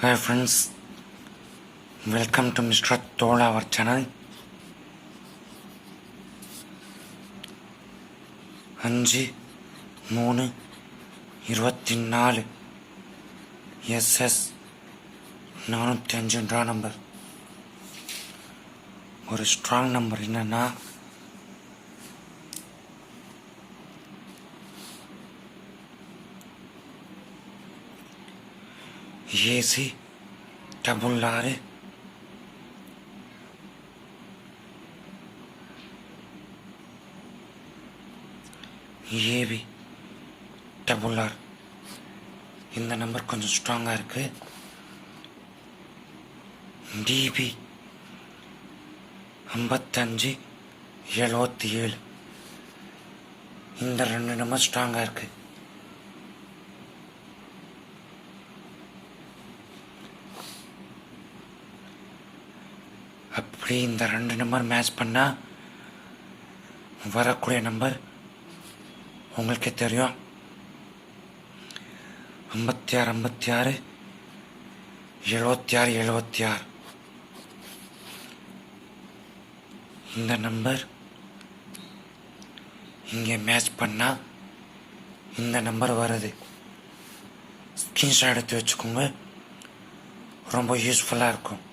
Hi friends welcome to mister Tola அவர் channel அஞ்சு மூணு இருபத்தி நாலு எஸ்எஸ் நானூற்றி அஞ்சு நம்பர் ஒரு ஸ்ட்ராங் நம்பர் என்னன்னா ஏசி டபுள் ஆறு ஏபி டபுள் ஆர் இந்த நம்பர் கொஞ்சம் ஸ்ட்ராங்காக இருக்கு. டிபி ஐம்பத்தஞ்சு எழுபத்தி ஏழு. இந்த ரெண்டு நம்பர் ஸ்ட்ராங்காக இருக்குது அப்படி இந்த ரெண்டு நம்பர் மேட்ச் பண்ணால் வரக்கூடிய நம்பர் உங்களுக்கே தெரியும். ஐம்பத்தி ஆறு ஐம்பத்தி ஆறு எழுபத்தி ஆறு எழுபத்தி ஆறு இந்த நம்பர் இங்கே மேட்ச் பண்ணால் இந்த நம்பர் வருது. ஸ்க்ரீன்ஷாட் எடுத்து வச்சுக்கோங்க. ரொம்ப யூஸ்ஃபுல்லாக இருக்கும்.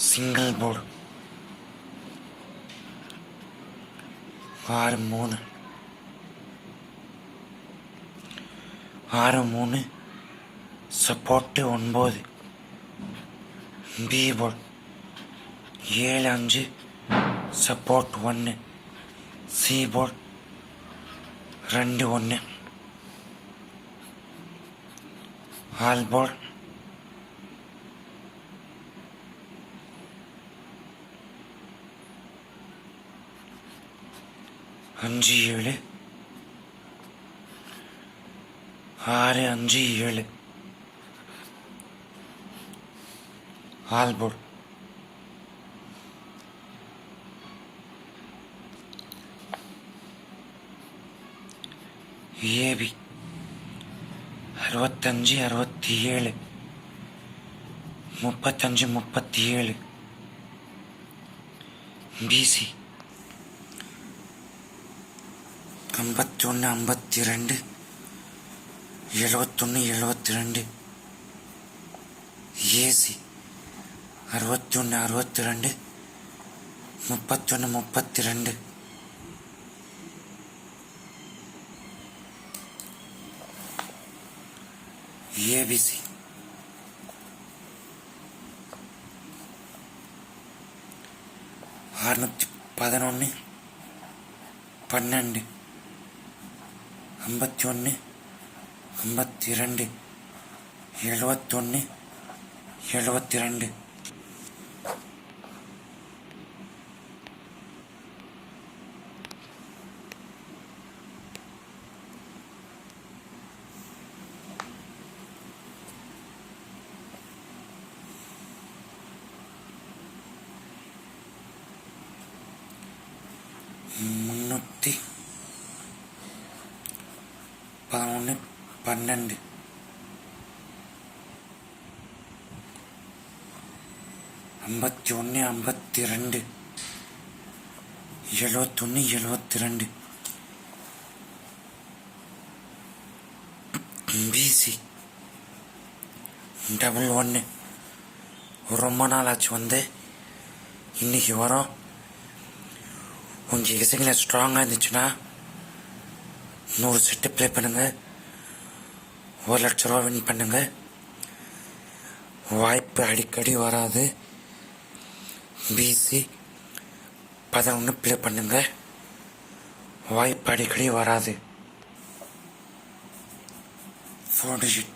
Single board. ஆறு மூணு. ஆறு மூணு. சப்போர்ட்டு ஒன்போது. B board. ஏழு அஞ்சு. சப்போர்ட் ஒன்று சி போர்டு. ரெண்டு ஒன்று ஆல் போர்டு. அஞ்சு ஏழு. ஆறு அஞ்சு ஏழு. All board AB. அறுபத்தஞ்சு அறுபத்தி ஏழு முப்பத்தஞ்சு முப்பத்தி ஏழு பிசி. ஐம்பத்தி ஒன்று ஐம்பத்தி ரெண்டு எழுபத்தொன்று எழுபத்தி ரெண்டு ஏசி அறுபத்தி ஒன்று அறுபத்தி ரெண்டு முப்பத்தொன்று முப்பத்தி ரெண்டு ஏபிசி அறுநூற்றி பதினொன்று பன்னெண்டு. ஐம்பத்தி ஒன்று ஐம்பத்தி ரெண்டு எழுபத்தொன்று எழுபத்தி ரெண்டு முன்னூற்றி பதினொன்று பன்னெண்டு. ஐம்பத்தி ஒன்று ஐம்பத்தி ரெண்டு எழுபத்தொன்று எழுபத்தி ரெண்டு பிசி டபுள் ஒன்று ரொம்ப நாள் ஆச்சு வந்து. இன்னைக்கு வரோம். உங்கள் இசைகளை ஸ்ட்ராங்காக இருந்துச்சுன்னா நூறு செட்டு ப்ளே பண்ணுங்க. ஒரு லட்ச ரூபா வின் பண்ணுங்க. வாய்ப்பு அடிக்கடி வராது. பிசி பதினொன்று ப்ளே பண்ணுங்க. வாய்ப்பு அடிக்கடி வராது. Four digit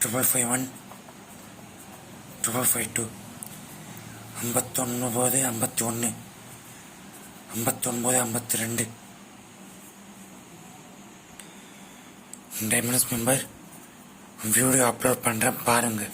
triple five one triple five two ஐம்பத்தொன்பது ஐம்பத்தி ஒன்று ஐம்பத்தொன்பது ஐம்பத்தி ரெண்டு டைமண்ட்ஸ் மெம்பர் வீடியோ அப்லோட் பண்ணுறேன் பாருங்கள்